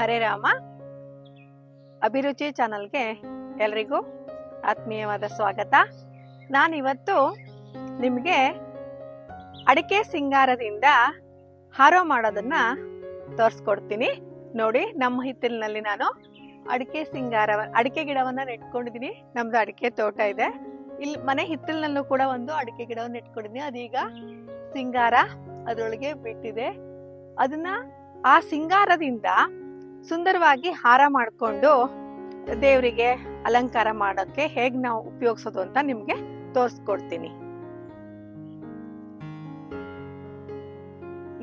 ಹರೇ ರಾಮ. ಅಭಿರುಚಿ ಚಾನಲ್ಗೆ ಎಲ್ರಿಗೂ ಆತ್ಮೀಯವಾದ ಸ್ವಾಗತ. ನಾನಿವತ್ತು ನಿಮಗೆ ಅಡಿಕೆ ಸಿಂಗಾರದಿಂದ ಹಾರೋ ಮಾಡೋದನ್ನು ತೋರಿಸ್ಕೊಡ್ತೀನಿ. ನೋಡಿ, ನಮ್ಮ ಹಿತ್ತಲಿನಲ್ಲಿ ನಾನು ಅಡಿಕೆ ಸಿಂಗಾರ, ಅಡಿಕೆ ಗಿಡವನ್ನು ನೆಟ್ಕೊಂಡಿದ್ದೀನಿ ನಮ್ಮದು ಅಡಿಕೆ ತೋಟ ಇದೆ. ಇಲ್ಲಿ ಮನೆ ಹಿತ್ತಲಿನಲ್ಲೂ ಕೂಡ ಒಂದು ಅಡಿಕೆ ಗಿಡವನ್ನು ನೆಟ್ಕೊಂಡಿದ್ದೀನಿ ಅದೀಗ ಸಿಂಗಾರ ಅದರೊಳಗೆ ಬಿಟ್ಟಿದೆ. ಅದನ್ನ ಆ ಸಿಂಗಾರದಿಂದ ಸುಂದರವಾಗಿ ಹಾರ ಮಾಡಿಕೊಂಡು ದೇವರಿಗೆ ಅಲಂಕಾರ ಮಾಡೋಕ್ಕೆ ಹೇಗ್ ನಾವು ಉಪಯೋಗಿಸೋದು ಅಂತ ನಿಮ್ಗೆ ತೋರಿಸ್ಕೊಡ್ತೀನಿ.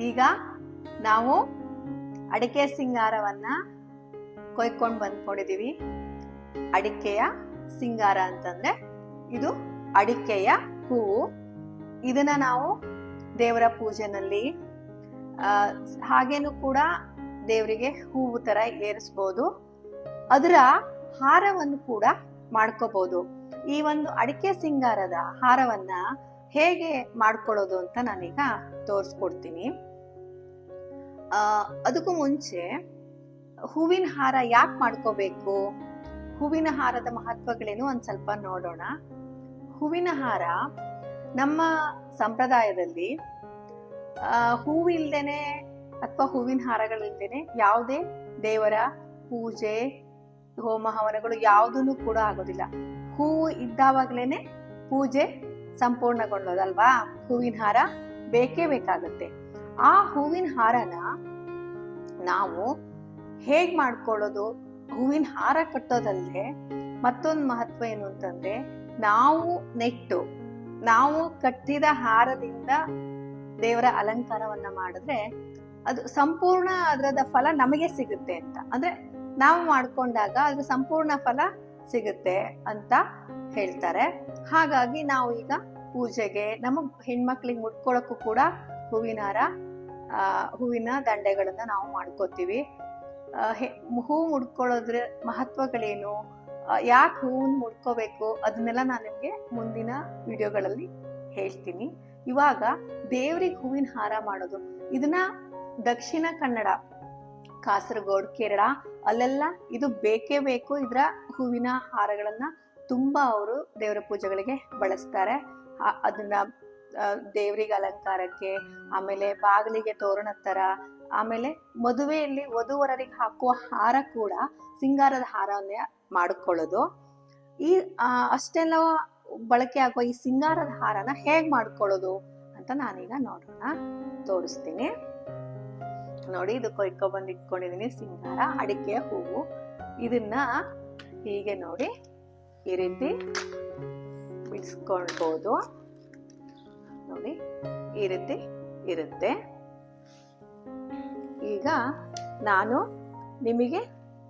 ಈಗ ನಾವು ಅಡಿಕೆ ಸಿಂಗಾರವನ್ನ ಕೊಯ್ಕೊಂಡು ಬಂದ್ಕೊಂಡಿದೀವಿ. ಅಡಿಕೆಯ ಸಿಂಗಾರ ಅಂತಂದ್ರೆ ಇದು ಅಡಿಕೆಯ ಹೂವು. ಇದನ್ನ ನಾವು ದೇವರ ಪೂಜೆನಲ್ಲಿ ಹಾಗೇನು ಕೂಡ ದೇವರಿಗೆ ಹೂವು ತರ ಏರಿಸ್ಬೋದು. ಅದರ ಹಾರವನ್ನು ಕೂಡ ಮಾಡ್ಕೋಬಹುದು ಈ ಒಂದು ಅಡಿಕೆ ಸಿಂಗಾರದ ಹಾರವನ್ನ ಹೇಗೆ ಮಾಡ್ಕೊಳ್ಳೋದು ಅಂತ ನಾನೀಗ ತೋರಿಸ್ಕೊಡ್ತೀನಿ. ಆ, ಅದಕ್ಕೂ ಮುಂಚೆ ಹೂವಿನ ಹಾರ ಯಾಕೆ ಮಾಡ್ಕೋಬೇಕು? ಹೂವಿನ ಹಾರದ ಮಹತ್ವಗಳೇನು ಒಂದ್ ಸ್ವಲ್ಪ ನೋಡೋಣ. ಹೂವಿನ ಹಾರ ನಮ್ಮ ಸಂಪ್ರದಾಯದಲ್ಲಿ ಹೂವಿಲ್ದೇನೆ ಅಥವಾ ಹೂವಿನ ಹಾರಗಳಿಲ್ದೇನೆ ಯಾವುದೇ ದೇವರ ಪೂಜೆ ಹೋಮ ಹವನಗಳು ಯಾವುದನ್ನು ಕೂಡ ಆಗೋದಿಲ್ಲ. ಹೂವು ಇದ್ದಾವಾಗ್ಲೇನೆ ಪೂಜೆ ಸಂಪೂರ್ಣಗೊಳ್ಳೋದಲ್ವಾ ಹೂವಿನ ಹಾರ ಬೇಕೇ ಬೇಕಾಗುತ್ತೆ. ಆ ಹೂವಿನ ಹಾರನ ನಾವು ಹೇಗ್ ಮಾಡ್ಕೊಳ್ಳೋದು? ಹೂವಿನ ಹಾರ ಕಟ್ಟೋದಲ್ಲದೆ ಮತ್ತೊಂದು ಮಹತ್ವ ಏನು ಅಂತಂದ್ರೆ ನಾವು ನೆಟ್ಟು, ನಾವು ಕಟ್ಟಿದ ಹಾರದಿಂದ ದೇವರ ಅಲಂಕಾರವನ್ನ ಮಾಡಿದ್ರೆ ಅದು ಸಂಪೂರ್ಣ ಅದರದ ಫಲ ನಮಗೆ ಸಿಗುತ್ತೆ ಅಂತ. ಅಂದ್ರೆ ನಾವು ಮಾಡ್ಕೊಂಡಾಗ ಅದ್ರ ಸಂಪೂರ್ಣ ಫಲ ಸಿಗುತ್ತೆ ಅಂತ ಹೇಳ್ತಾರೆ. ಹಾಗಾಗಿ ನಾವು ಈಗ ಪೂಜೆಗೆ ನಮ್ಮ ಹೆಣ್ಮಕ್ಳಿಗೆ ಮುಟ್ಕೊಳಕ್ಕೂ ಕೂಡ ಹೂವಿನ ಹಾರ ಹೂವಿನ ದಂಡೆಗಳನ್ನು ನಾವು ಮಾಡ್ಕೋತೀವಿ. ಹೂ ಮುಡ್ಕೊಳ್ಳೋದ್ರ ಮಹತ್ವಗಳೇನು? ಯಾಕೆ ಹೂವನ್ನ ಮುಡ್ಕೋಬೇಕು ಅದನ್ನೆಲ್ಲ ನಾನು ನಿಮಗೆ ಮುಂದಿನ ವಿಡಿಯೋಗಳಲ್ಲಿ ಹೇಳ್ತೀನಿ. ಇವಾಗ ದೇವ್ರಿಗೆ ಹೂವಿನ ಹಾರ ಮಾಡೋದು. ಇದನ್ನ ದಕ್ಷಿಣ ಕನ್ನಡ, ಕಾಸರಗೋಡು, ಕೇರಳ, ಅಲ್ಲೆಲ್ಲ ಇದು ಬೇಕೇ ಬೇಕು ಇದರ ಹೂವಿನ ಹಾರಗಳನ್ನ ತುಂಬಾ ಅವರು ದೇವರ ಪೂಜೆಗಳಿಗೆ ಬಳಸ್ತಾರೆ. ಅದನ್ನ ದೇವರಿಗೆ ಅಲಂಕಾರಕ್ಕೆ, ಆಮೇಲೆ ಬಾಗಿಲಿಗೆ ತೋರಣ ತರ, ಆಮೇಲೆ ಮದುವೆಯಲ್ಲಿ ವಧುವರರಿಗೆ ಹಾಕುವ ಹಾರ ಕೂಡ ಸಿಂಗಾರದ ಹಾರವನ್ನೇ ಮಾಡಿಕೊಳ್ಳೋದು. ಈ ಅಷ್ಟೆಲ್ಲ ಬಳಕೆ ಆಗುವ ಈ ಸಿಂಗಾರದ ಹಾರನ ಹೇಗ್ ಮಾಡ್ಕೊಳ್ಳೋದು ಅಂತ ನಾನೀಗ ನೋಡೋಣ ತೋರಿಸ್ತೀನಿ. ನೋಡಿ ಇದು ಕೊಯ್ಕೊಬಂದು ಇಟ್ಕೊಂಡಿದ್ದೀನಿ ಸಿಂಗಾರ ಅಡಿಕೆ ಹೂವು. ಇದನ್ನ ಹೀಗೆ ನೋಡಿ ಈ ರೀತಿ ಬಿಡಿಸ್ಕೊಳ್ಬೋದು ನೋಡಿ ಈ ರೀತಿ ಇರುತ್ತೆ. ಈಗ ನಾನು ನಿಮಗೆ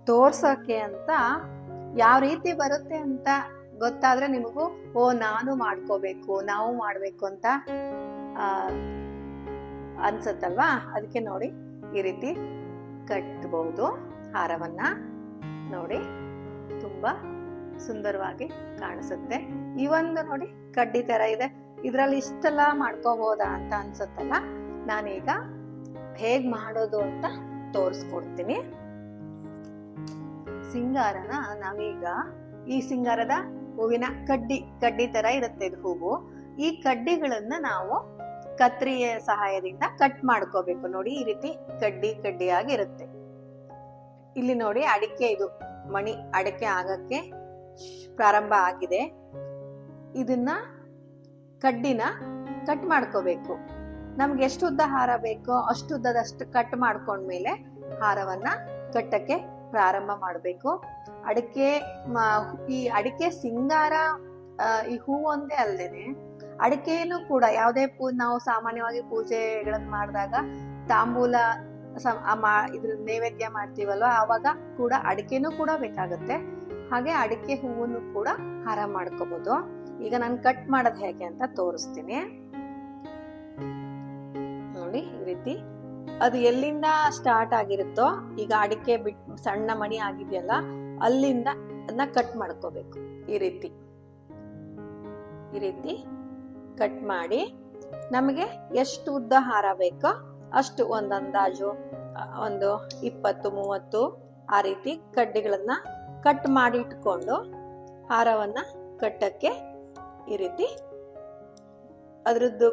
ತೋರ್ಸೋಕೆ ಅಂತ ಯಾವ ರೀತಿ ಬರುತ್ತೆ ಅಂತ ಗೊತ್ತಾದ್ರೆ ನಿಮಗೂ, ಓ, ನಾನು ಮಾಡ್ಕೋಬೇಕು, ನಾವು ಮಾಡ್ಬೇಕು ಅಂತ ಅನ್ಸತ್ತಲ್ವಾ? ಅದಕ್ಕೆ ನೋಡಿ, ಈ ರೀತಿ ಕಟ್ಬಹುದು ಹಾರವನ್ನ. ನೋಡಿ, ತುಂಬಾ ಸುಂದರವಾಗಿ ಕಾಣಿಸುತ್ತೆ. ಈ ಒಂದು ನೋಡಿ, ಕಡ್ಡಿ ತರ ಇದೆ. ಇದ್ರಲ್ಲಿ ಇಷ್ಟೆಲ್ಲ ಮಾಡ್ಕೋಬಹುದಾ ಅಂತ ಅನ್ಸುತ್ತಲ್ಲ? ನಾನೀಗ ಹೇಗ್ ಮಾಡೋದು ಅಂತ ತೋರಿಸ್ಕೊಡ್ತೀನಿ. ಸಿಂಗಾರನ ನಾವೀಗ ಈ ಸಿಂಗಾರದ ಹೂವಿನ ಕಡ್ಡಿ ಕಡ್ಡಿ ತರ ಇರುತ್ತೆ ಇದು ಹೂವು. ಈ ಕಡ್ಡಿಗಳನ್ನ ನಾವು ಕತ್ರಿಯ ಸಹಾಯದಿಂದ ಕಟ್ ಮಾಡ್ಕೋಬೇಕು. ನೋಡಿ, ಈ ರೀತಿ ಕಡ್ಡಿ, ಕಡ್ಡಿಯಾಗಿರುತ್ತೆ. ಇಲ್ಲಿ ನೋಡಿ, ಅಡಿಕೆ ಇದು ಮಣಿ ಅಡಿಕೆ ಆಗಕ್ಕೆ ಪ್ರಾರಂಭ ಆಗಿದೆ. ಇದನ್ನ ಕಡ್ಡಿನ ಕಟ್ ಮಾಡ್ಕೋಬೇಕು. ನಮ್ಗೆ ಎಷ್ಟು ಉದ್ದ ಹಾರ ಬೇಕೋ ಅಷ್ಟು ಉದ್ದದಷ್ಟು ಕಟ್ ಮಾಡ್ಕೊಂಡ್ಮೇಲೆ ಹಾರವನ್ನ ಕಟ್ಟಕ್ಕೆ ಪ್ರಾರಂಭ ಮಾಡಬೇಕು. ಅಡಿಕೆ ಈ ಅಡಿಕೆ ಸಿಂಗಾರ ಈ ಹೂವು ಒಂದೇ ಅಲ್ಲದೇನೆ ಅಡಿಕೆನೂ ಕೂಡ ಯಾವುದೇ ಪೂ, ನಾವು ಸಾಮಾನ್ಯವಾಗಿ ಪೂಜೆಗಳನ್ನ ಮಾಡಿದಾಗ ತಾಂಬೂಲ ಇದ್ರ ನೈವೇದ್ಯ ಮಾಡ್ತೀವಲ್ವ ಆವಾಗ ಕೂಡ ಅಡಿಕೆನೂ ಕೂಡ ಬೇಕಾಗುತ್ತೆ. ಹಾಗೆ ಅಡಿಕೆ ಹೂವನ್ನು ಕೂಡ ಹಾರ ಮಾಡ್ಕೋಬಹುದು ಈಗ ನಾನು ಕಟ್ ಮಾಡೋದು ಹೇಗೆ ಅಂತ ತೋರಿಸ್ತೀನಿ. ನೋಡಿ ಈ ರೀತಿ ಅದು ಎಲ್ಲಿಂದ ಸ್ಟಾರ್ಟ್ ಆಗಿರುತ್ತೋ, ಈಗ ಅಡಿಕೆ ಬಿಟ್, ಸಣ್ಣ ಮಣಿ ಆಗಿದೆಯಲ್ಲ, ಅಲ್ಲಿಂದ ಅದನ್ನ ಕಟ್ ಮಾಡ್ಕೋಬೇಕು. ಈ ರೀತಿ. ಈ ರೀತಿ ಕಟ್ ಮಾಡಿ, ನಮಗೆ ಎಷ್ಟು ಉದ್ದ ಹಾರ ಬೇಕೋ ಅಷ್ಟು ಒಂದು ಅಂದಾಜು ಒಂದು ಇಪ್ಪತ್ತು, ಮೂವತ್ತು, ಆ ರೀತಿ ಕಡ್ಡಿಗಳನ್ನ ಕಟ್ ಮಾಡಿ ಇಟ್ಕೊಂಡು ಹಾರವನ್ನ ಕಟ್ಟಕ್ಕೆ ಈ ರೀತಿ ಅದ್ರದ್ದು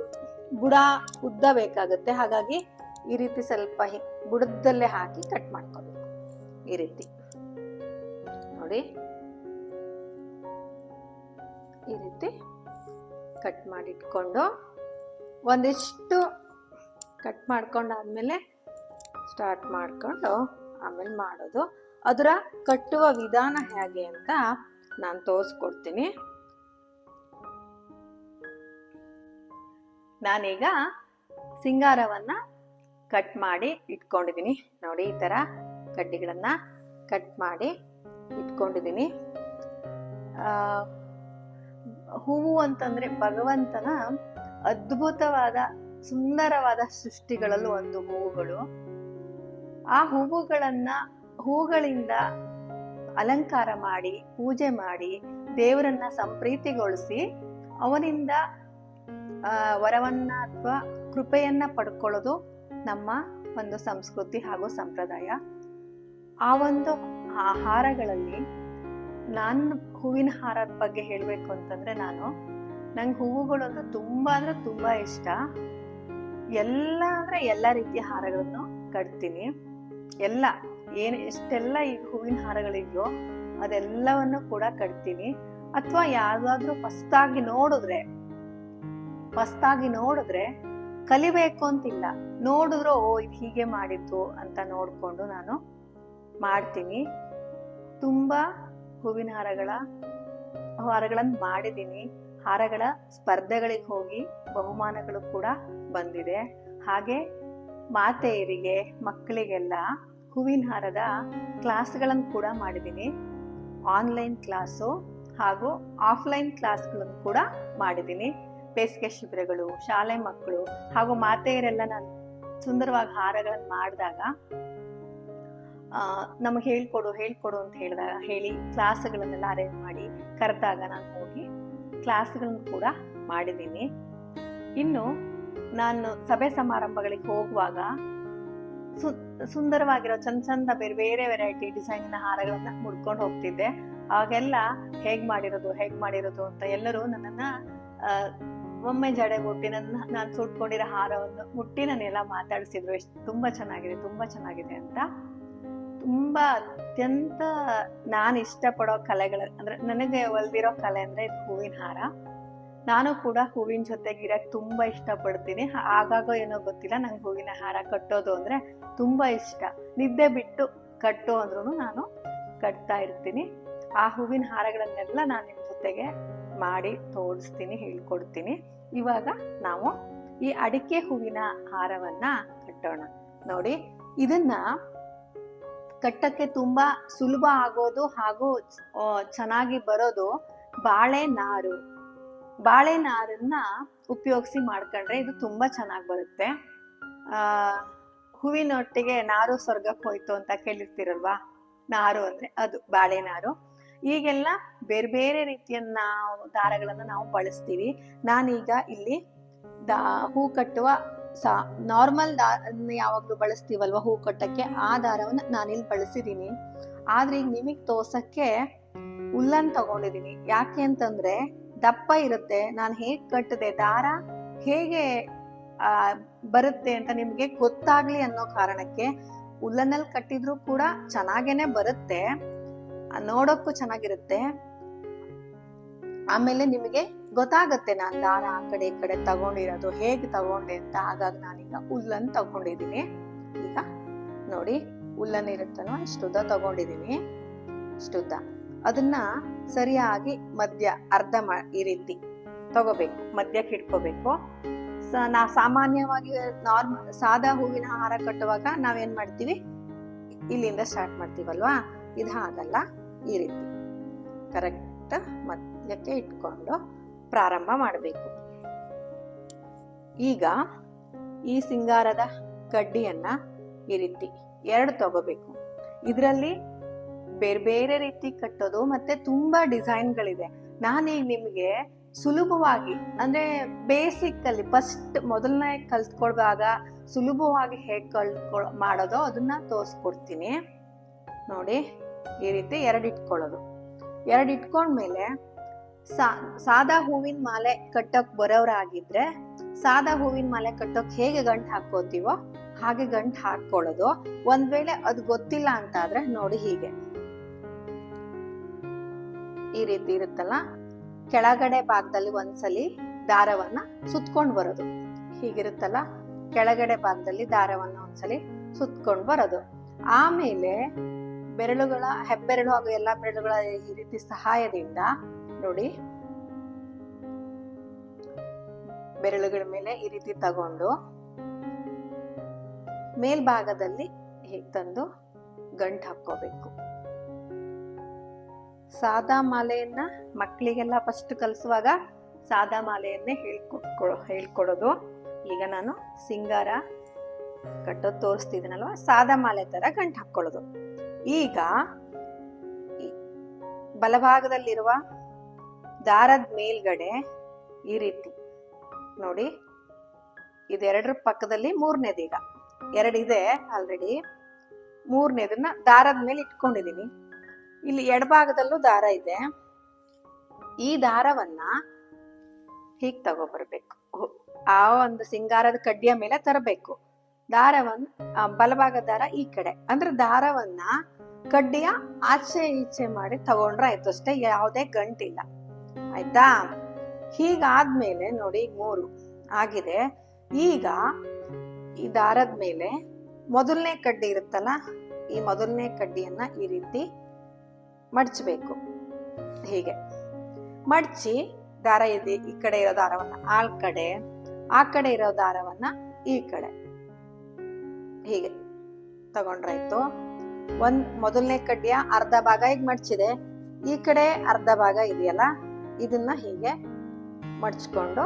ಬುಡ ಉದ್ದ ಬೇಕಾಗುತ್ತೆ. ಹಾಗಾಗಿ ಈ ರೀತಿ ಸ್ವಲ್ಪ ಹಿ- ಬುಡದಲ್ಲೇ ಹಾಕಿ ಕಟ್ ಮಾಡ್ಕೋಬೇಕು. ಈ ರೀತಿ. ನೋಡಿ. ಈ ರೀತಿ ಕಟ್ ಮಾಡಿಟ್ಕೊಂಡು ಒಂದಿಷ್ಟು ಕಟ್ ಮಾಡ್ಕೊಂಡಾದ್ಮೇಲೆ ಸ್ಟಾರ್ಟ್ ಮಾಡ್ಕೊಂಡು ಆಮೇಲೆ ಮಾಡೋದು. ಅದರ ಕಟ್ಟುವ ವಿಧಾನ ಹೇಗೆ ಅಂತ ನಾನು ತೋರಿಸ್ಕೊಡ್ತೀನಿ. ನಾನೀಗ ಸಿಂಗಾರವನ್ನ ಕಟ್ ಮಾಡಿ ಇಟ್ಕೊಂಡಿದ್ದೀನಿ ನೋಡಿ ಈ ತರ ಕಡ್ಡಿಗಳನ್ನ ಕಟ್ ಮಾಡಿ ಇಟ್ಕೊಂಡಿದ್ದೀನಿ ಹೂವು ಅಂತಂದ್ರೆ ಭಗವಂತನ ಅದ್ಭುತವಾದ ಸುಂದರವಾದ ಸೃಷ್ಟಿಗಳಲ್ಲೂ ಒಂದು ಹೂವುಗಳು. ಆ ಹೂವುಗಳನ್ನ ಹೂಗಳಿಂದ ಅಲಂಕಾರ ಮಾಡಿ ಪೂಜೆ ಮಾಡಿ ದೇವರನ್ನ ಸಂಪ್ರೀತಿಗೊಳಿಸಿ ಅವನಿಂದ ಆ, ವರವನ್ನ ಅಥವಾ ಕೃಪೆಯನ್ನ ಪಡ್ಕೊಳ್ಳೋದು ನಮ್ಮ ಒಂದು ಸಂಸ್ಕೃತಿ ಹಾಗೂ ಸಂಪ್ರದಾಯ. ಆ ಒಂದು ಆಹಾರಗಳಲ್ಲಿ ಹಾರಗಳಲ್ಲಿ ನಾನು ಹೂವಿನ ಹಾರದ ಬಗ್ಗೆ ಹೇಳಬೇಕು ಅಂತಂದ್ರೆ ನಾನು, ನಂಗೆ ಹೂವುಗಳಂದ್ರೆ ತುಂಬಾ ಅಂದ್ರೆ ತುಂಬಾ ಇಷ್ಟ. ಎಲ್ಲ ಅಂದ್ರೆ ಎಲ್ಲ ರೀತಿಯ ಹಾರಗಳನ್ನು ಕಟ್ತೀನಿ. ಎಲ್ಲ, ಏನು ಎಷ್ಟೆಲ್ಲ ಈ ಹೂವಿನ ಹಾರಗಳಿದೆಯೋ ಅದೆಲ್ಲವನ್ನು ಕೂಡ ಕಟ್ತೀನಿ. ಅಥವಾ ಯಾವ್ದಾದ್ರು ಫಸ್ತಾಗಿ ನೋಡಿದ್ರೆ ಫಸ್ತಾಗಿ ನೋಡಿದ್ರೆ ಕಲಿಬೇಕು ಅಂತಿಲ್ಲ. ನೋಡಿದ್ರು, ಓ, ಇದು ಹೀಗೆ ಮಾಡಿದ್ದು ಅಂತ ನೋಡಿಕೊಂಡು ನಾನು ಮಾಡ್ತೀನಿ. ತುಂಬ ಹೂವಿನ ಹಾರಗಳ ಹಾರಗಳನ್ನು ಮಾಡಿದ್ದೀನಿ. ಹಾರಗಳ ಸ್ಪರ್ಧೆಗಳಿಗೆ ಹೋಗಿ ಬಹುಮಾನಗಳು ಕೂಡ ಬಂದಿದೆ. ಹಾಗೆ ಮಾತೆಯರಿಗೆ, ಮಕ್ಕಳಿಗೆಲ್ಲ ಹೂವಿನ ಹಾರದ ಕ್ಲಾಸ್ಗಳನ್ನು ಕೂಡ ಮಾಡಿದ್ದೀನಿ. ಆನ್ಲೈನ್ ಕ್ಲಾಸು ಹಾಗೂ ಆಫ್ಲೈನ್ ಕ್ಲಾಸ್ಗಳನ್ನು ಕೂಡ ಮಾಡಿದ್ದೀನಿ. ಬೇಸಿಗೆ ಶಿಬಿರಗಳು, ಶಾಲೆ ಮಕ್ಕಳು ಹಾಗೂ ಮಾತೆಯರೆಲ್ಲ ನಾನು ಸುಂದರವಾಗಿ ಹಾರಗಳನ್ನು ಮಾಡಿದಾಗ ನಮಗೆ ಹೇಳ್ಕೊಡು ಹೇಳ್ಕೊಡು ಅಂತ ಹೇಳಿದಾಗ, ಹೇಳಿ ಕ್ಲಾಸ್ಗಳನ್ನೆಲ್ಲ ಅರೇಂಜ್ ಮಾಡಿ ಕರೆದಾಗ ನಾನು ಹೋಗಿ ಕ್ಲಾಸ್ಗಳನ್ನು ಕೂಡ ಮಾಡಿದ್ದೀನಿ. ಇನ್ನು ನಾನು ಸಭೆ ಸಮಾರಂಭಗಳಿಗೆ ಹೋಗುವಾಗ ಸು, ಸುಂದರವಾಗಿರೋ ಚಂದ ಚಂದ ಬೇರೆ ಬೇರೆ ವೆರೈಟಿ ಡಿಸೈನಿನ ಹಾರಗಳನ್ನ ಮುಡ್ಕೊಂಡು ಹೋಗ್ತಿದ್ದೆ. ಆಗೆಲ್ಲ ಹೇಗ್ ಮಾಡಿರೋದು ಹೇಗ್ ಮಾಡಿರೋದು ಅಂತ ಎಲ್ಲರೂ ನನ್ನನ್ನ ಆ, ಒಮ್ಮೆ ಜಡೆ ಮುಟ್ಟಿ ನನ್ನ ನಾನು ಸುಟ್ಕೊಂಡಿರೋ ಹಾರವನ್ನು ಮುಟ್ಟಿ ನನ್ನೆಲ್ಲ ಮಾತಾಡಿಸಿದ್ರು. ಎಷ್ಟು ತುಂಬ ಚೆನ್ನಾಗಿದೆ ತುಂಬ ಚೆನ್ನಾಗಿದೆ ಅಂತ. ತುಂಬ ಅತ್ಯಂತ ನಾನು ಇಷ್ಟಪಡೋ ಕಲೆಗಳ ಅಂದ್ರೆ ನನಗೆ ಒಲ್ದಿರೋ ಕಲೆ ಅಂದ್ರೆ ಇದು ಹೂವಿನ ಹಾರ. ನಾನು ಕೂಡ ಹೂವಿನ ಜೊತೆಗೆ ಇರೋಕ್ಕೆ ತುಂಬ ಇಷ್ಟಪಡ್ತೀನಿ. ಆಗಾಗ ಏನೋ ಗೊತ್ತಿಲ್ಲ ನಂಗೆ ಹೂವಿನ ಹಾರ ಕಟ್ಟೋದು ಅಂದ್ರೆ ತುಂಬಾ ಇಷ್ಟ. ನಿದ್ದೆ ಬಿಟ್ಟು ಕಟ್ಟು ಅಂದ್ರೂ ನಾನು ಕಟ್ತಾ ಇರ್ತೀನಿ. ಆ ಹೂವಿನ ಹಾರಗಳನ್ನೆಲ್ಲ ನಾನು ನಿಮ್ಮ ಜೊತೆಗೆ ಮಾಡಿ ತೋರಿಸ್ತೀನಿ ಹೇಳ್ಕೊಡ್ತೀನಿ. ಇವಾಗ ನಾವು ಈ ಅಡಿಕೆ ಹೂವಿನ ಹಾರವನ್ನ ಕಟ್ಟೋಣ. ನೋಡಿ, ಇದನ್ನ ಕಟ್ಟಕ್ಕೆ ತುಂಬಾ ಸುಲಭ ಆಗೋದು ಹಾಗೂ ಚೆನ್ನಾಗಿ ಬರೋದು ಬಾಳೆ ನಾರು. ಬಾಳೆ ನಾರನ್ನ ಉಪಯೋಗಿಸಿ ಮಾಡ್ಕೊಂಡ್ರೆ ಇದು ತುಂಬಾ ಚೆನ್ನಾಗಿ ಬರುತ್ತೆ. ಆ, ಹೂವಿನೊಟ್ಟಿಗೆ ನಾರು ಸ್ವರ್ಗಕ್ಕೆ ಹೋಯ್ತು ಅಂತ ಕೇಳಿರ್ತೀರಲ್ವಾ? ನಾರು ಅಂದ್ರೆ ಅದು, ಬಾಳೆ ನಾರು. ಈಗೆಲ್ಲ ಬೇರೆ ಬೇರೆ ರೀತಿಯ ನಾವು ದಾರಗಳನ್ನ ನಾವು ಬಳಸ್ತೀವಿ. ನಾನೀಗ ಇಲ್ಲಿ ದಾ, ಹೂ ಕಟ್ಟುವ ಸಾ ನಾರ್ಮಲ್ ದಾರನ್ನ ಯಾವಾಗ್ಲೂ ಬಳಸ್ತೀವಲ್ವ ಹೂ ಕಟ್ಟಕ್ಕೆ? ಆ ದಾರವನ್ನ ನಾನಿಲ್ಲಿ ಬಳಸಿದೀನಿ. ಆದ್ರೆ ಈಗ ನಿಮಗ್ ತೋರ್ಸಕ್ಕೆ ಉಲ್ಲನ್ ತಗೊಂಡಿದೀನಿ. ಯಾಕೆ ಅಂತಂದ್ರೆ ದಪ್ಪ ಇರುತ್ತೆ. ನಾನು ಹೇಗ್ ಕಟ್ಟದೆ ದಾರ ಹೇಗೆ, ಆ, ಬರುತ್ತೆ ಅಂತ ನಿಮ್ಗೆ ಗೊತ್ತಾಗ್ಲಿ ಅನ್ನೋ ಕಾರಣಕ್ಕೆ ಉಲ್ಲನಲ್ಲಿ ಕಟ್ಟಿದ್ರು ಕೂಡ ಚೆನ್ನಾಗೇನೆ ಬರುತ್ತೆ. ನೋಡೋಕ್ಕೂ ಚೆನ್ನಾಗಿರುತ್ತೆ. ಆಮೇಲೆ ನಿಮಗೆ ಗೊತ್ತಾಗತ್ತೆ ನಾನು ದಾರ ಆ ಕಡೆ ಈ ಕಡೆ ತಗೊಂಡಿರೋದು ಹೇಗೆ ತಗೊಂಡೆ ಅಂತ. ಹಾಗಾಗಿ ನಾನೀಗ ಉಲ್ಲನ್ ತಗೊಂಡಿದ್ದೀನಿ. ಈಗ ನೋಡಿ ಉಲ್ಲನ್ ಇರುತ್ತಲ್ವ, ಇಷ್ಟುದ್ದ ತಗೊಂಡಿದ್ದೀನಿ. ಇಷ್ಟುದ್ದ. ಅದನ್ನ ಸರಿಯಾಗಿ ಮಧ್ಯ ಅರ್ಧ ಮಾ, ಈ ರೀತಿ ತಗೋಬೇಕು ಮಧ್ಯಕ್ಕೆ ಸ- ನಾ ಸಾಮಾನ್ಯವಾಗಿ ನಾರ್ಮಲ್ ಸಾದಾ ಹೂವಿನ ಹಾರ ಕಟ್ಟುವಾಗ ನಾವೇನ್ ಮಾಡ್ತೀವಿ? ಇಲ್ಲಿಂದ ಸ್ಟಾರ್ಟ್ ಮಾಡ್ತೀವಲ್ವಾ? ಇದು ಹಾಗಲ್ಲ ಈ ರೀತಿ. ಕರೆಕ್ಟ್ ಮಧ್ಯಕ್ಕೆ ಇಟ್ಕೊಂಡು ಪ್ರಾರಂಭ ಮಾಡಬೇಕು. ಈಗ ಈ ಸಿಂಗಾರದ ಕಡ್ಡಿಯನ್ನ ಈ ರೀತಿ ಎರಡು ತಗೋಬೇಕು. ಇದರಲ್ಲಿ ಬೇರೆ ಬೇರೆ ರೀತಿ ಕಟ್ಟೋದು ಮತ್ತೆ ತುಂಬಾ ಡಿಸೈನ್ಗಳಿದೆ. ನಾನೀಗ ನಿಮಗೆ ಸುಲಭವಾಗಿ ಅಂದ್ರೆ ಬೇಸಿಕ್ ಅಲ್ಲಿ ಫಸ್ಟ್ ಮೊದಲನೇ ಕಲ್ತ್ಕೊಳ್ವಾಗ ಸುಲಭವಾಗಿ ಹೇಗೆ ಕಲ್ತ್ಕೊಳ್ ಮಾಡೋದೋ ಅದನ್ನ ತೋರಿಸ್ಕೊಡ್ತೀನಿ. ನೋಡಿ. ಈ ರೀತಿ ಎರಡು ಇಟ್ಕೊಳ್ಳೋದು ಎರಡು ಇಟ್ಕೊಂಡ್ಮೇಲೆ ಸಾ, ಸಾದಾ ಹೂವಿನ ಮಾಲೆ ಕಟ್ಟೋಕ್ ಬರೋರಾಗಿದ್ರೆ ಸಾದಾ ಹೂವಿನ ಮಾಲೆ ಕಟ್ಟೋಕ್ ಹೇಗೆ ಗಂಟು ಹಾಕೋತೀವೋ ಹಾಗೆ ಗಂಟು ಹಾಕೊಳ್ಳೋದು ಒಂದ್ ವೇಳೆ ಅದು ಗೊತ್ತಿಲ್ಲ ಅಂತ ಆದ್ರೆ ನೋಡಿ ಹೀಗೆ. ಈ ರೀತಿ ಇರುತ್ತಲ್ಲ? ಕೆಳಗಡೆ ಭಾಗದಲ್ಲಿ ಒಂದ್ಸಲಿ ದಾರವನ್ನ ಸುತ್ಕೊಂಡ್ ಬರೋದು. ಹೀಗಿರುತ್ತಲ್ಲ? ಕೆಳಗಡೆ ಭಾಗದಲ್ಲಿ ದಾರವನ್ನ ಒಂದ್ಸಲಿ ಸುತ್ಕೊಂಡ್ ಬರೋದು. ಆಮೇಲೆ ಬೆರಳುಗಳ, ಹೆಬ್ಬೆರಳು ಹಾಗೂ ಎಲ್ಲಾ ಬೆರಳುಗಳ ಈ ರೀತಿ ಸಹಾಯದಿಂದ ನೋಡಿ. ಬೆರಳುಗಳ ಮೇಲೆ ಈ ರೀತಿ ತಗೊಂಡು ಮೇಲ್ಭಾಗದಲ್ಲಿ ಹೀಗೆ ತಂದು ಗಂಟು ಹಾಕೋಬೇಕು ಸಾದಾ ಮಾಲೆಯನ್ನ ಮಕ್ಕಳಿಗೆಲ್ಲ ಫಸ್ಟ್ ಕಲಿಸುವಾಗ ಸಾದಾ ಮಾಲೆಯನ್ನೇ ಹೇಳ್ಕೊಟ್ಕೊ ಹೇಳ್ಕೊಡೋದು. ಈಗ ನಾನು ಸಿಂಗಾರ ಕಟ್ಟೋದು ತೋರಿಸ್ತಿದ್ದೀನಲ್ವ ಸಾದಾ ಮಾಲೆ ತರ ಗಂಟು ಹಾಕೊಳ್ಳೋದು ಈಗ ಬಲಭಾಗದಲ್ಲಿರುವ ದಾರದ ಮೇಲ್ಗಡೆ ಈ ರೀತಿ. ನೋಡಿ, ಇದೆರಡರ ಪಕ್ಕದಲ್ಲಿ ಮೂರನೇದು ಈಗ. ಎರಡಿದೆ ಆಲ್ರೆಡಿ ಮೂರನೇದನ್ನ ದಾರದ ಮೇಲೆ ಇಟ್ಕೊಂಡಿದ್ದೀನಿ ಇಲ್ಲಿ ಎಡಭಾಗದಲ್ಲೂ ದಾರ ಇದೆ. ಈ ದಾರವನ್ನ ಹೀಗೆ ತಗೊಬರ್ಬೇಕು. ಬರಬೇಕು ಆ ಒಂದು ಸಿಂಗಾರದ ಕಡ್ಡಿಯ ಮೇಲೆ ತರಬೇಕು. ದಾರವನ್ನ ಬಲಭಾಗ ದಾರ ಈ ಕಡೆ. ಅಂದ್ರೆ ದಾರವನ್ನ ಕಡ್ಡಿಯ ಆಚೆ ಈಚೆ ಮಾಡಿ ತಗೊಂಡ್ರೆ ಆಯ್ತು ಅಷ್ಟೇ, ಯಾವುದೇ ಗಂಟಿಲ್ಲ. ಆಯ್ತಾ? ಹೀಗಾದ್ಮೇಲೆ ನೋಡಿ, ಮೂರು ಆಗಿದೆ. ಈಗ ಈ ದಾರದ ಮೇಲೆ ಮೊದಲನೇ ಕಡ್ಡಿ ಇರುತ್ತಲ್ಲ, ಈ ಮೊದಲನೇ ಕಡ್ಡಿಯನ್ನ ಈ ರೀತಿ ಮಡಚಬೇಕು. ಹೀಗೆ. ಮಡಚಿ ದಾರ ಇದೆ, ಈ ಕಡೆ ಇರೋ ದಾರವನ್ನ. ಆ ಕಡೆ ಆ ಕಡೆ ಇರೋ ದಾರವನ್ನ ಈ ಕಡೆ. ಹೀಗೆ ತಗೊಂಡ್ರಾಯ್ತು ಒಂದ್ ಮೊದಲನೇ ಕಡ್ಡಿಯ ಅರ್ಧ ಭಾಗ ಈಗ ಮಡ್ಚಿದೆ? ಈ ಕಡೆ ಅರ್ಧ ಭಾಗ ಇದೆಯಲ್ಲ, ಇದನ್ನ ಹೀಗೆ ಮಡ್ಚ್ಕೊಂಡು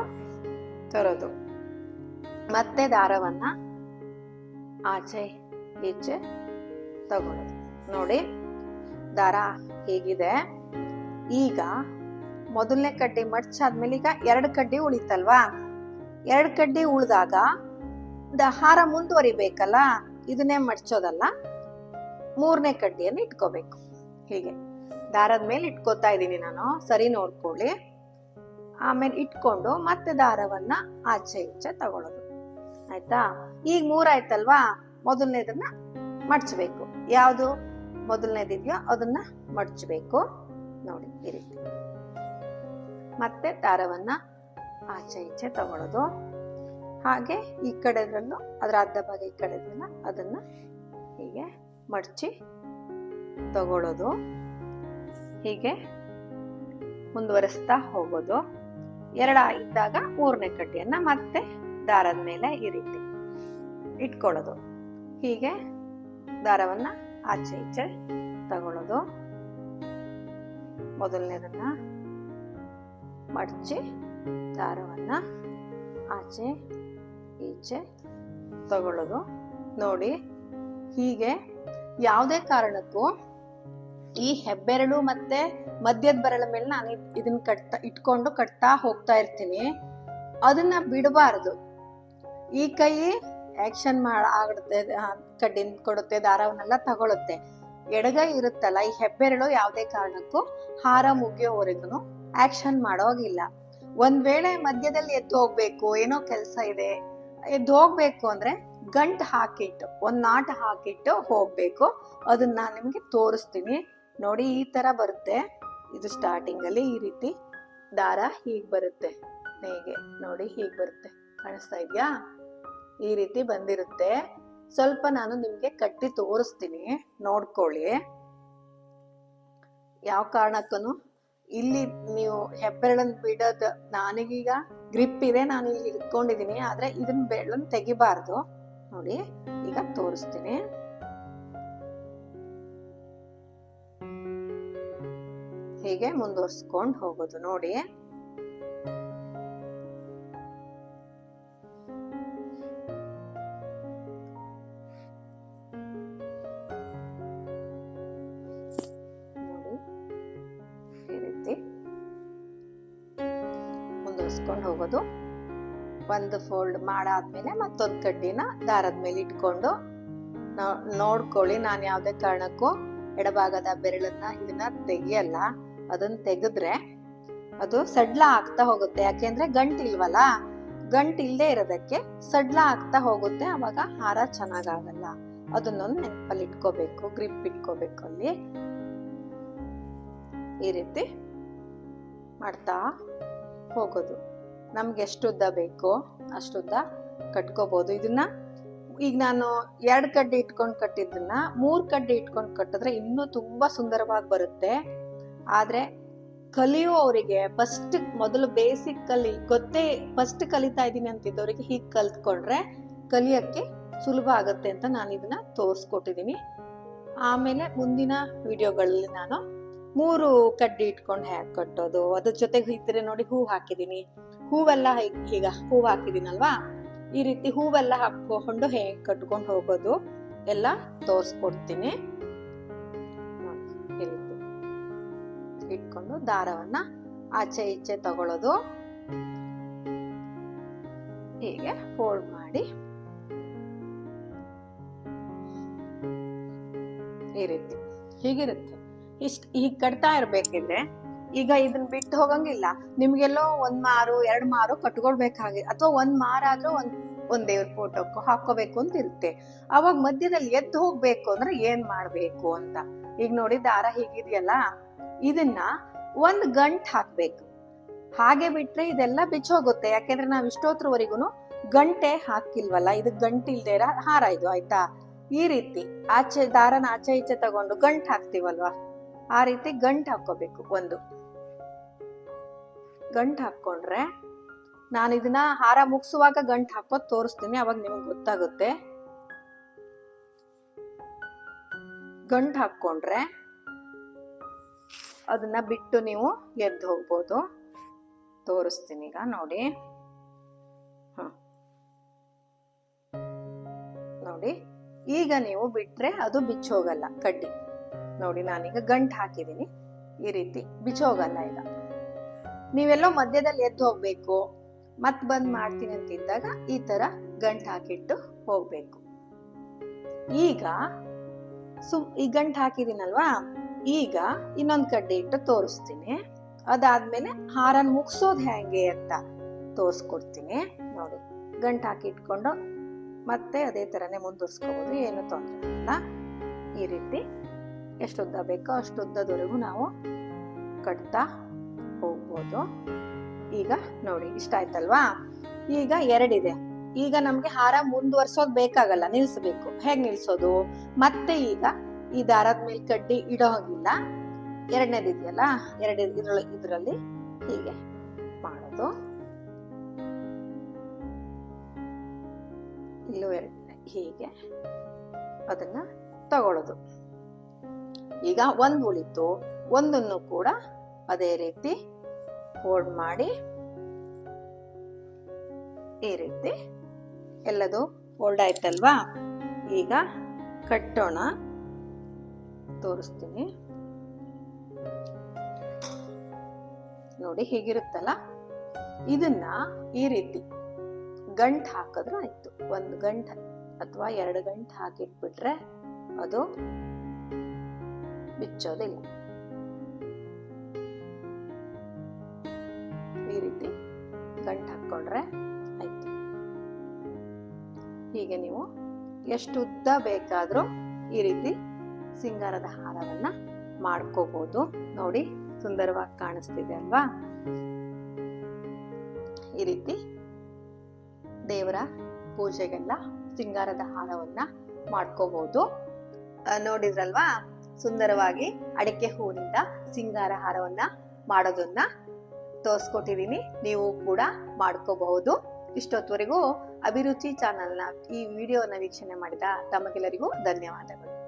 ತರೋದು. ಮತ್ತೆ ದಾರವನ್ನ ಆಚೆ ಈಚೆ ತಗೊಳ್ಳೋದು ನೋಡಿ, ದಾರ ಹೀಗಿದೆ. ಈಗ ಮೊದಲನೇ ಕಡ್ಡಿ ಮಡ್ಚಾದ್ಮೇಲೆ ಈಗ ಎರಡು ಕಡ್ಡಿ ಉಳಿತಲ್ವಾ? ಎರಡು ಕಡ್ಡಿ ಉಳಿದಾಗ ಹಾರ ಮುಂದುವರಿಬೇಕಲ್ಲ, ಇದನ್ನೇ ಮಡ್ಚೋದಲ್ಲ? ಮೂರನೇ ಕಡ್ಡಿಯನ್ನು ಇಟ್ಕೋಬೇಕು. ಹೀಗೆ. ದಾರದ ಮೇಲೆ ಇಟ್ಕೋತಾ ಇದ್ದೀನಿ ನಾನು. ಸರಿ ನೋಡ್ಕೊಳ್ಳಿ. ಆಮೇಲೆ ಇಟ್ಕೊಂಡು ಮತ್ತೆ ದಾರವನ್ನ ಆಚೆ ಈಚೆ ತಗೊಳ್ಳೋದು. ಆಯ್ತಾ? ಈಗ ಮೂರಾಯ್ತಲ್ವಾ ಮೊದಲನೇದನ್ನ ಮಡ್ಚಬೇಕು. ಯಾವುದು ಮೊದಲನೇದಿದೆಯೋ ಅದನ್ನ ಮಡ್ಚಬೇಕು. ನೋಡಿ, ಈ ರೀತಿ. ಮತ್ತೆ ದಾರವನ್ನ ಆಚೆ ಈಚೆ ತಗೊಳ್ಳೋದು. ಹಾಗೆ ಈ ಕಡೆದ್ರಲ್ಲೂ, ಅದರ ಅರ್ಧ ಭಾಗ ಈ ಕಡೆ ಅದನ್ನು ಅದನ್ನ ಹೀಗೆ ಮಡಚಿ ತಗೊಳ್ಳೋದು ಹೀಗೆ ಮುಂದುವರೆಸ್ತಾ ಹೋಗೋದು. ಎರಡ ಇದ್ದಾಗ ಮೂರನೇ ಕಡ್ಡಿಯನ್ನ ಮತ್ತೆ ದಾರದ ಮೇಲೆ ಈ ರೀತಿ ಇಟ್ಕೊಳ್ಳೋದು. ಹೀಗೆ ದಾರವನ್ನು ಆಚೆ ಈಚೆ ತಗೊಳ್ಳೋದು ಮೊದಲನೇದನ್ನ ಮಡಚಿ ದಾರವನ್ನ ಆಚೆ, ಈಚೆ ತಗೊಳ್ಳೋದು. ನೋಡಿ, ಹೀಗೆ ಯಾವುದೇ ಕಾರಣಕ್ಕೂ ಈ ಹೆಬ್ಬೆರಳು ಮತ್ತೆ ಮಧ್ಯದ ಬೆರಳ ಮೇಲೆ ನಾನು ಇದ್- ಇದನ್ನ ಕಟ್ತಾ ಇಟ್ಕೊಂಡು ಕಟ್ತಾ ಹೋಗ್ತಾ ಇರ್ತೀನಿ. ಅದನ್ನ ಬಿಡಬಾರದು. ಈ ಕೈ ಆಕ್ಷನ್ ಮಾಡ ಆಗುತ್ತೆ ಕಡ್ಡಿನ ಕೊಡುತ್ತೆ, ದಾರವನ್ನೆಲ್ಲ ತಗೊಳುತ್ತೆ. ಎಡಗೈ ಇರುತ್ತಲ್ಲ, ಈ ಹೆಬ್ಬೆರಳು ಯಾವುದೇ ಕಾರಣಕ್ಕೂ ಹಾರ ಮುಗಿಯೋವರೆಗೂ ಆಕ್ಷನ್ ಮಾಡೋಗಿಲ್ಲ ಒಂದ್ ವೇಳೆ ಮಧ್ಯದಲ್ಲಿ ಎದ್ದು ಹೋಗ್ಬೇಕು, ಏನೋ ಕೆಲಸ ಇದೆ, ಎದ್ದು ಹೋಗ್ಬೇಕು ಅಂದ್ರೆ ಗಂಟು ಹಾಕಿಟ್ಟು, ಒಂದು ನಾಟ ಹಾಕಿಟ್ಟು ಹೋಗಬೇಕು. ಅದನ್ನ ನಾನು ನಿಮಗೆ ತೋರಿಸ್ತೀನಿ. ನೋಡಿ, ಈ ತರ ಬರುತ್ತೆ. ಇದು ಸ್ಟಾರ್ಟಿಂಗ್ ಅಲ್ಲಿ ಈ ರೀತಿ ದಾರ ಹೀಗೆ ಬರುತ್ತೆ. ಹೇಗೆ? ನೋಡಿ, ಹೀಗೆ ಬರುತ್ತೆ. ಕಾಣಿಸ್ತಾ ಇದ್ಯಾ? ಈ ರೀತಿ ಬಂದಿರುತ್ತೆ. ಸ್ವಲ್ಪ ನಾನು ನಿಮಗೆ ಕಟ್ಟಿ ತೋರಿಸ್ತೀನಿ. ನೋಡ್ಕೊಳ್ಳಿ. ಯಾವ ಕಾರಣಕ್ಕೂ ಇಲ್ಲಿ ನೀವು ಹೆಬ್ಬೆರಳನ್ ಬಿಡೋದು ನನಗೀಗ ಗ್ರಿಪ್ ಇದೆ ನಾನು ಇಲ್ಲಿ ಇಟ್ಕೊಂಡಿದ್ದೀನಿ ಆದ್ರೆ ಇದನ್ನ ಬೆರಳನ್ ತೆಗಿಬಾರ್ದು. ನೋಡಿ, ಈಗ ತೋರಿಸ್ತೀನಿ. ಹೀಗೆ ಮುಂದುವರ್ಸ್ಕೊಂಡು ಹೋಗೋದು ನೋಡಿ. ತೋರಿಸ್ಕೊಂಡು ಹೋಗೋದು. ಒಂದು ಫೋಲ್ಡ್ ಮಾಡಾದ್ಮೇಲೆ ಮತ್ತೊಂದು ಕಡ್ಡಿನ ದಾರದ ಮೇಲೆ ಇಟ್ಕೊಂಡು ನೋಡ್ಕೊಳ್ಳಿ ನಾನು ಯಾವುದೇ ಕಾರಣಕ್ಕೂ ಎಡಭಾಗದ ಬೆರಳನ್ನ ಇದನ್ನ ತೆಗಿಯಲ್ಲ. ಅದನ್ನ ತೆಗೆದ್ರೆ ಅದು ಸಡ್ಲ ಆಗ್ತಾ ಹೋಗುತ್ತೆ. ಯಾಕೆಂದ್ರೆ ಗಂಟಿಲ್ವಲ್ಲ ಗಂಟು ಇಲ್ಲದೆ ಇರೋದಕ್ಕೆ ಸಡ್ಲ ಆಗ್ತಾ ಹೋಗುತ್ತೆ. ಅವಾಗ ಹಾರ ಚೆನ್ನಾಗಾಗಲ್ಲ. ಅದನ್ನೊಂದು ನೆನಪಲ್ಲಿ ಇಟ್ಕೋಬೇಕು, ಗ್ರಿಪ್ ಇಟ್ಕೋಬೇಕು ಅಲ್ಲಿ. ಈ ರೀತಿ ಮಾಡ್ತಾ ಹೋಗೋದು. ನಮ್ಗೆ ಎಷ್ಟು ಉದ್ದ ಬೇಕೋ ಅಷ್ಟುದ್ದ ಕಟ್ಕೋಬಹುದು ಇದನ್ನ ಈಗ ನಾನು ಎರಡು ಕಡ್ಡಿ ಇಟ್ಕೊಂಡು ಕಟ್ಟಿದ್ದನ್ನ ಮೂರು ಕಡ್ಡಿ ಇಟ್ಕೊಂಡು ಕಟ್ಟಿದ್ರೆ ಇನ್ನೂ ತುಂಬಾ ಸುಂದರವಾಗಿ ಬರುತ್ತೆ. ಆದ್ರೆ ಕಲಿಯುವವರಿಗೆ ಫಸ್ಟ್ ಮೊದಲು ಬೇಸಿಕ್ ಕಲಿ, ಗೊತ್ತೇ ಫಸ್ಟ್ ಕಲಿತಾ ಇದ್ದೀನಿ ಅಂತಿದ್ದವರಿಗೆ ಹೀಗೆ ಕಲ್ತ್ಕೊಂಡ್ರೆ ಕಲಿಯಕ್ಕೆ ಸುಲಭ ಆಗುತ್ತೆ ಅಂತ ನಾನು ಇದನ್ನ ತೋರಿಸ್ಕೊಟ್ಟಿದ್ದೀನಿ ಆಮೇಲೆ ಮುಂದಿನ ವಿಡಿಯೋಗಳಲ್ಲಿ ನಾನು ಮೂರು ಕಡ್ಡಿ ಇಟ್ಕೊಂಡು ಹೇಗೆ ಕಟ್ಟೋದು. ಅದ್ರ ಜೊತೆಗೆ ಇದ್ರೆ ನೋಡಿ ಹೂ ಹಾಕಿದೀನಿ. ಹೂವೆಲ್ಲ ಈಗ ಹೂವು ಹಾಕಿದೀನಲ್ವಾ? ಈ ರೀತಿ ಹೂವೆಲ್ಲ ಹಾಕೊಂಡು ಹೇಗೆ ಕಟ್ಕೊಂಡು ಹೋಗೋದು ಎಲ್ಲ ತೋರಿಸ್ಕೊಡ್ತೀನಿ. ಇಟ್ಕೊಂಡು ದಾರವನ್ನ ಆಚೆ ಈಚೆ ತಗೊಳ್ಳೋದು ಹೀಗೆ ಫೋಲ್ಡ್ ಮಾಡಿ. ಈ ರೀತಿ. ಹೀಗಿರುತ್ತೆ. ಇಷ್ಟ ಹೀಗ್ ಕಟ್ತಾ ಇರ್ಬೇಕಿದ್ರೆ ಈಗ ಇದನ್ನ ಬಿಟ್ಟು ಹೋಗಂಗಿಲ್ಲ. ನಿಮ್ಗೆಲ್ಲೋ ಒಂದ್ ಮಾರು, ಎರಡ್ ಮಾರು ಕಟ್ಕೊಳ್ಬೇಕಾಗಿ, ಅಥವಾ ಒಂದ್ ಮಾರಾದ್ರೂ ಒಂದ್ ಒಂದ್ ದೇವ್ರ ಫೋಟೋಕ್ಕೂ ಹಾಕೋಬೇಕು ಅಂತ ಇರುತ್ತೆ. ಅವಾಗ ಮಧ್ಯದಲ್ಲಿ ಎದ್ದು ಹೋಗ್ಬೇಕು ಅಂದ್ರೆ ಏನ್ ಮಾಡ್ಬೇಕು ಅಂತ. ಈಗ ನೋಡಿ, ದಾರ ಹೀಗಿದೆಯಲ್ಲ? ಇದನ್ನ ಒಂದ್ ಗಂಟ್ ಹಾಕ್ಬೇಕು. ಹಾಗೆ ಬಿಟ್ರೆ ಇದೆಲ್ಲ ಬಿಚ್ಚೋಗುತ್ತೆ ಯಾಕೆಂದ್ರೆ ನಾವ್ ಇಷ್ಟೋತ್ರವರೆಗೂ ಗಂಟೆ ಹಾಕಿಲ್ವಲ್ಲ? ಇದು ಗಂಟೆ ಇಲ್ದೇ ಹಾರ ಇದು, ಆಯ್ತಾ? ಈ ರೀತಿ ಆಚೆ, ದಾರನ ಆಚೆ ಈಚೆ ತಗೊಂಡು ಗಂಟ್ ಹಾಕ್ತಿವಲ್ವಾ? ಆ ರೀತಿ ಗಂಟು ಹಾಕೋಬೇಕು ಒಂದು. ಗಂಟು ಹಾಕೊಂಡ್ರೆ ನಾನು ಇದನ್ನ ಹಾರ ಮುಗಿಸುವಾಗ ಗಂಟು ಹಾಕೋದು ತೋರಿಸ್ತೀನಿ, ಅವಾಗ ನಿಮ್ಗೆ ಗೊತ್ತಾಗುತ್ತೆ. ಗಂಟು ಹಾಕೊಂಡ್ರೆ ಅದನ್ನ ಬಿಟ್ಟು ನೀವು ಎದ್ದು ಹೋಗ್ಬೋದು. ತೋರಿಸ್ತೀನಿ ಈಗ, ನೋಡಿ. ಹ ನೋಡಿ, ಈಗ ನೀವು ಬಿಟ್ರೆ ಅದು ಬಿಚ್ಚೋಗಲ್ಲ, ಕಡ್ಡಿ. ನೋಡಿ, ನಾನೀಗ ಗಂಟು ಹಾಕಿದ್ದೀನಿ. ಈ ರೀತಿ ಬಿಚ್ಚೋಗಲ್ಲ ಈಗ. ನೀವೆಲ್ಲೋ ಮಧ್ಯದಲ್ಲಿ ಎದ್ದು ಹೋಗ್ಬೇಕು ಮತ್ ಬಂದ್ ಮಾಡ್ತೀನಿ ಅಂತಿದ್ದಾಗ ಈ ತರ ಗಂಟ್ ಹಾಕಿಟ್ಟು ಹೋಗ್ಬೇಕು. ಈಗ ಸುಮ್, ಈ ಗಂಟ್ ಹಾಕಿದೀನಲ್ವಾ ಈಗ ಇನ್ನೊಂದ್ ಕಡ್ಡಿ ಇಟ್ಟು ತೋರಿಸ್ತೀನಿ. ಅದಾದ್ಮೇಲೆ ಹಾರನ್ ಮುಗಿಸೋದು ಹೇಗೆ ಅಂತ ತೋರಿಸ್ಕೊಡ್ತೀನಿ. ನೋಡಿ, ಗಂಟ್ ಹಾಕಿಟ್ಕೊಂಡು ಮತ್ತೆ ಅದೇ ತರನೇ ಮುಂದುವರ್ಸ್ಕೋಬಹುದು ಏನು ತೊಂದರೆ ಇಲ್ಲ. ಈ ರೀತಿ ಎಷ್ಟು ಉದ್ದ ಬೇಕೋ ಅಷ್ಟು ಉದ್ದದವರೆಗೂ ನಾವು ಕಟ್ತಾ ಹೋಗ್ಬೋದು. ಈಗ ನೋಡಿ, ಇಷ್ಟ ಆಯ್ತಲ್ವಾ? ಈಗ ಎರಡಿದೆ. ಈಗ ನಮ್ಗೆ ಹಾರ ಮುಂದುವರ್ಸೋದ್ ಬೇಕಾಗಲ್ಲ, ನಿಲ್ಸಬೇಕು. ಹೇಗ್ ನಿಲ್ಸೋದು? ಮತ್ತೆ ಈಗ ಈ ದಾರದ ಮೇಲೆ ಕಡ್ಡಿ ಇಡೋ ಹಾಗಿಲ್ಲ. ಎರಡನೇದಿದೆಯಲ್ಲ ಎರಡು ಇದರಲ್ಲಿ ಹೀಗೆ ಮಾಡೋದು. ಇಲ್ಲೂ ಎರಡನೇ ಹೀಗೆ ಅದನ್ನ ತಗೊಳ್ಳೋದು ಈಗ ಒಂದು ಉಳಿತು. ಒಂದನ್ನು ಕೂಡ ಅದೇ ರೀತಿ ಫೋಲ್ಡ್ ಮಾಡಿ ಈ ರೀತಿ ಎಲ್ಲದು ಫೋಲ್ಡ್ ಆಯ್ತಲ್ವಾ? ಈಗ ಕಟ್ಟೋಣ. ತೋರಿಸ್ತೀನಿ. ನೋಡಿ ಹೀಗಿರುತ್ತಲ್ಲ? ಇದನ್ನ ಈ ರೀತಿ ಗಂಟು ಹಾಕಿದ್ರೆ ಆಯ್ತು. ಒಂದು ಗಂಟು ಅಥವಾ ಎರಡು ಗಂಟು ಹಾಕಿಟ್ಬಿಟ್ರೆ ಅದು ಬಿಚ್ಚೋದಿಲ್ಲ ಈ ರೀತಿ ಗಂಟು ಹಾಕೊಂಡ್ರೆ ಆಯ್ತು. ಹೀಗೆ ನೀವು ಎಷ್ಟು ಉದ್ದ ಬೇಕಾದ್ರೂ ಈ ರೀತಿ ಸಿಂಗಾರದ ಹಾರವನ್ನ ಮಾಡ್ಕೋಬಹುದು ನೋಡಿ, ಸುಂದರವಾಗಿ ಕಾಣಿಸ್ತಿದೆ ಅಲ್ವಾ? ಈ ರೀತಿ ದೇವರ ಪೂಜೆಗೆಲ್ಲ ಸಿಂಗಾರದ ಹಾರವನ್ನ ಮಾಡ್ಕೋಬಹುದು ನೋಡಿದ್ರಲ್ವಾ? ಸುಂದರವಾಗಿ ಅಡಿಕೆ ಹೂವಿನಿಂದ ಸಿಂಗಾರ ಹಾರವನ್ನ ಮಾಡೋದನ್ನ ತೋರಿಸ್ಕೊಟ್ಟಿದ್ದೀನಿ ನೀವು ಕೂಡ ಮಾಡ್ಕೋಬಹುದು. ಇಷ್ಟೊತ್ತವರೆಗೂ ಅಭಿರುಚಿ ಚಾನಲ್ನ ಈ ವಿಡಿಯೋನ ವೀಕ್ಷಣೆ ಮಾಡಿದ ತಮಗೆಲ್ಲರಿಗೂ ಧನ್ಯವಾದಗಳು.